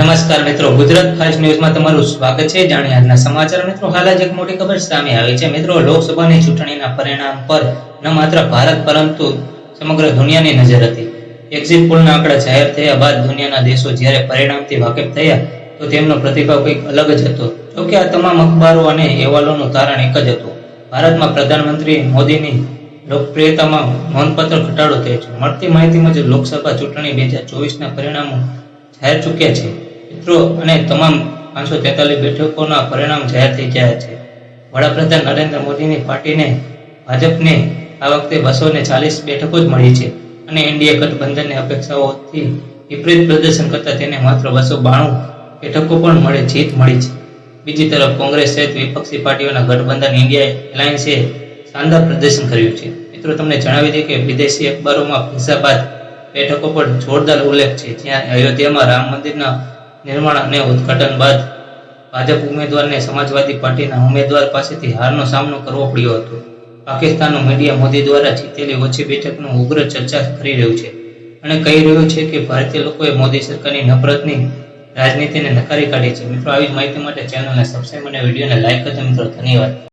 નમસ્કાર મિત્રો, ગુજરાત ફાસ્ટ ન્યૂઝમાં તમારું સ્વાગત છે. જાણીએ આજના સમાચાર. મિત્રો, હાલ જ એક મોટી ખબર સામે આવી છે. મિત્રો, લોકસભાની ચૂંટણીના પરિણામ પર ન માત્ર ભારત, પરંતુ સમગ્ર દુનિયાની નજર હતી. એક્ઝિટ પોલના આંકડા જાહેર થયા બાદ દુનિયાના દેશો જ્યારે પરિણામથી વાકેફ થયા, તો તેમનો પ્રતિભાવ કંઈક અલગ જ હતો. જોકે આ તમામ અખબારો અને અહેવાલોનું કારણ એક જ હતું. ભારતમાં પ્રધાનમંત્રી મોદીની લોકપ્રિયતામાં નોંધપાત્ર ઘટાડો થયો છે. મળતી માહિતી મુજબ લોકસભા ચૂંટણી બે હજાર ચોવીસના પરિણામો જાહેર ચૂક્યા છે. મિત્રો, અને તમામ પાંચસો તેતાલીસ બેઠકોના પરિણામ જાહેર થઈ ગયા છે. વડાપ્રધાન નરેન્દ્ર મોદીની પાર્ટીને, ભાજપને આ વખતે બસો ને ચાલીસ બેઠકો જ મળી છે. અને એનડીએ ગઠબંધનની અપેક્ષાઓથી વિપરીત પ્રદર્શન કરતા તેને માત્ર બસો બાણું બેઠકો પણ મળે જીત મળી છે. બીજી તરફ કોંગ્રેસ સહિત વિપક્ષી પાર્ટીઓના ગઠબંધન ઇન્ડિયા એલાયન્સે શાનદાર પ્રદર્શન કર્યું છે. મિત્રો, તમને જણાવી દઈએ કે વિદેશી અખબારોમાં ફૈઝાબાદ બેઠકો પર જોરદાર ઉલ્લેખ છે. જ્યાં અયોધ્યામાં રામ મંદિરના નિર્માણ અને ઉદ્ઘાટન બાદ ભાજપ ઉમેદવારને સમાજવાદી પાર્ટીના ઉમેદવાર પાસેથી હારનો સામનો કરવો પડ્યો હતો. પાકિસ્તાનનું મીડિયા મોદી દ્વારા જીતેલી ઓછી બેઠકનું ઉગ્ર ચર્ચા કરી રહ્યું છે અને કહી રહ્યું છે કે ભારતીય લોકોએ મોદી સરકારની નફરતની રાજનીતિને નકારી કાઢી છે. મિત્રો, આવી જ માહિતી માટે ચેનલને સબસ્ક્રાઈબ અને વિડીયોને લાઈક કરજો. મિત્રો, ધન્યવાદ.